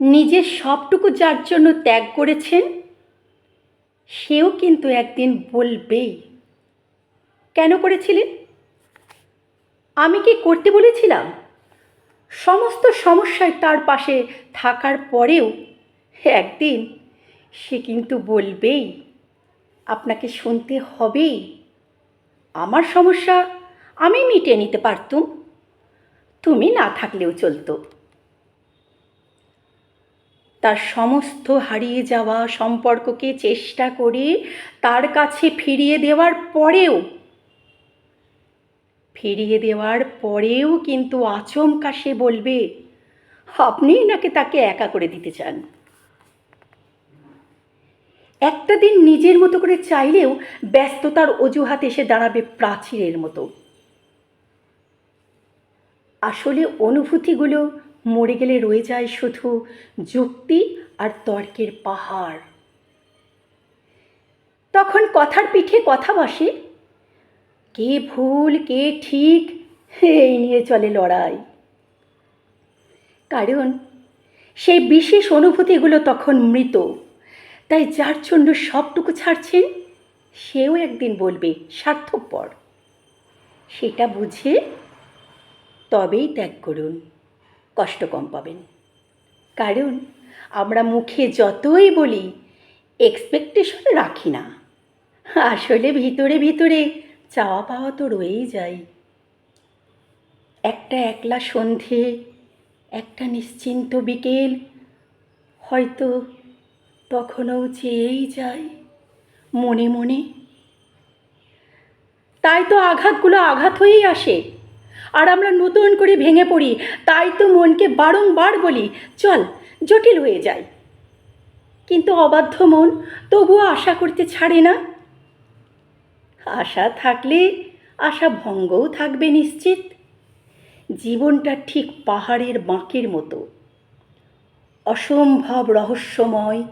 নিজের সবটুকু যার জন্য ত্যাগ করেছেন, সেও কিন্তু একদিন বলবেই। কেন করেছিলেন? আমি কি করতে বলেছিলাম? সমস্ত সমস্যায় তার পাশে থাকার পরেও একদিন সে কিন্তু বলবেই, আপনাকে শুনতে হবেই। আমার সমস্যা আমি মিটিয়ে নিতে পারতুম। তুমি না থাকলেও চলতো। তার সমস্ত হারিয়ে যাওয়া সম্পর্ককে চেষ্টা করে তার কাছে ফিরিয়ে দেওয়ার পরেও, ফিরিয়ে দেওয়ার পরেও কিন্তু আচমকা সে বলবে আপনিই নাকি তাকে একা করে দিতে চান? একটা দিন নিজের মতো করে চাইলেও ব্যস্ততার অজুহাত এসে দাঁড়াবে প্রাচীরের মতো। আসলে অনুভূতিগুলো মরে গেলে রয়ে যায় শুধু যুক্তি আর তর্কের পাহাড়। তখন কথার পিঠে কথা বসে, কে ভুল, কে ঠিক, এই নিয়ে চলে লড়াই। কারণ সেই বিশেষ অনুভূতিগুলো তখন মৃত, তাই যার জন্য সবটুকু ছাড়ছেন, সেও একদিন বলবে স্বার্থপর। সেটা বুঝে তবেই ত্যাগ করুন। কষ্ট কম পাবেন। কারণ আমরা মুখে যতই বলি এক্সপেকটেশন রাখি না। আসলে ভিতরে ভিতরে চাওয়া পাওয়া তো রয়েই যায়। একটা একলা সন্ধে, একটা নিশ্চিন্ত বিকেল, হয়তো তখনও চেয়েই যায় মনে মনে। তাই তো আঘাতগুলো আঘাত হয়েই আসে। আর আমরা নতুন করে ভেঙে পড়ি, তাই তো মনকে বারংবার বলি, চল, জটিল হয়ে যায় কিন্তু অবাধ্য মন তবুও আশা করতে ছাড়ে না। আশা থাকলে আশা ভঙ্গও থাকবে নিশ্চিত। জীবনটা ঠিক পাহাড়ের বাঁকের মতো। অসম্ভব রহস্যময়।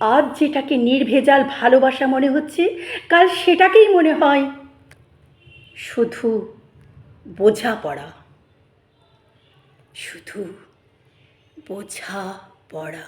আজ যেটাকে নির্ভেজাল ভালোবাসা মনে হচ্ছে, কাল সেটাকেই মনে হয়। শুধু বোঝাপড়া। শুধু বোঝা পড়া